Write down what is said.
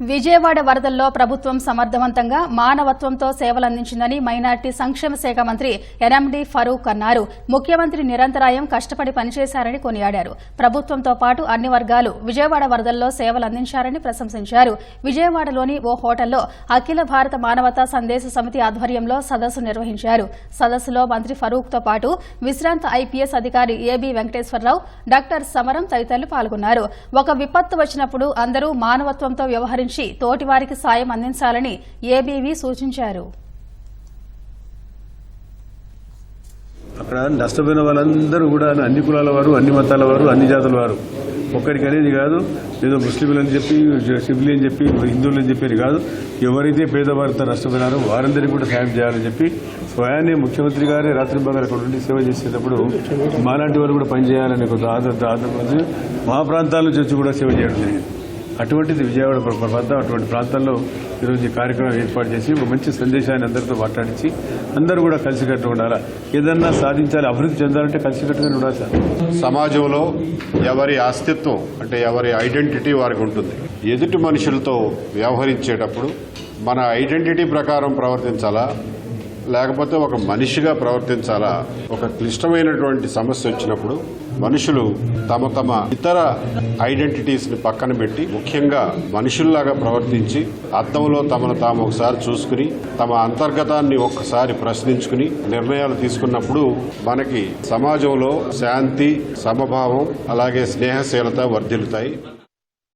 విజయవాడ వరదల్లో ప్రభుత్వం సమర్థవంతంగా మానవత్వంతో సేవలందించిందని మైనార్టీ సంక్షేమ శాఖ మంత్రి ఎన్ఎండి ఫరూక్ అన్నారు. ముఖ్యమంత్రి నిరంతరాయం కష్టపడి పనిచేశారని కొనియాడారు. ప్రభుత్వంతో పాటు అన్ని వర్గాలు విజయవాడ వరదల్లో సేవలందించారని ప్రశంసించారు. విజయవాడలోని ఓ హోటల్లో అఖిల భారత మానవతా సందేశ సమితి ఆధ్వర్యంలో సదస్సు నిర్వహించారు. సదస్సులో మంత్రి ఫరూక్తో పాటు విశ్రాంత ఐపీఎస్ అధికారి ఏబీ వెంకటేశ్వరరావు డాక్టర్ సమరం తదితరులు పాల్గొన్నారు. ఒక విపత్తు వచ్చినప్పుడు అందరూ మానవత్వంతో పెంచి తోటివారికి సాయం అందించాలని ఏబీవీ సూచించారు. అక్కడ నష్టపోయిన వాళ్ళందరూ కూడా అన్ని కులాల వారు అన్ని మతాల వారు అన్ని జాతుల వారు. ఒక్కడికి అనేది కాదు ఏదో ముస్లింలు అని చెప్పి సివిలి అని చెప్పి హిందువులు అని చెప్పి కాదు. ఎవరైతే పేదవారితో నష్టపోయినారో వారందరికీ కూడా సాయం చేయాలని చెప్పి స్వయాన్ని ముఖ్యమంత్రి గారే రాత్రి భాగాలు అక్కడ ఉండి సేవ చేసేటప్పుడు మాలాంటి వారు కూడా పనిచేయాలని ఒక మా ప్రాంతాల నుంచి వచ్చి కూడా సేవ చేయడం జరిగింది. అటువంటిది విజయవాడ ప్ర- ప్రాంతం అటువంటి ప్రాంతాల్లో ఈరోజు ఈ కార్యక్రమం ఏర్పాటు చేసి ఒక మంచి సందేశాన్ని అందరితో మాట్లాడించి అందరూ కూడా కలిసికట్టుగా ఉండాలా? ఏదన్నా సాధించాలి అభివృద్ధి చెందాలంటే కలిసికట్టుగా ఉండాలి సార్. సమాజంలో ఎవరి అస్తిత్వం అంటే ఎవరి ఐడెంటిటీ వారికి ఉంటుంది. ఎదుటి మనుషులతో వ్యవహరించేటప్పుడు మన ఐడెంటిటీ ప్రకారం ప్రవర్తించాలా? లేకపోతే ఒక మనిషిగా ప్రవర్తించాలా? ఒక క్లిష్టమైనటువంటి సమస్య వచ్చినప్పుడు మనుషులు తమ తమ ఇతర ఐడెంటిటీస్ని పక్కన పెట్టి ముఖ్యంగా మనుషుల్లాగా ప్రవర్తించి అద్దంలో తమను తాము ఒకసారి చూసుకుని తమ అంతర్గతాన్ని ఒక్కసారి ప్రశ్నించుకుని నిర్ణయాలు తీసుకున్నప్పుడు మనకి సమాజంలో శాంతి సమభావం అలాగే స్నేహశీలత వర్ధిల్లుతాయి.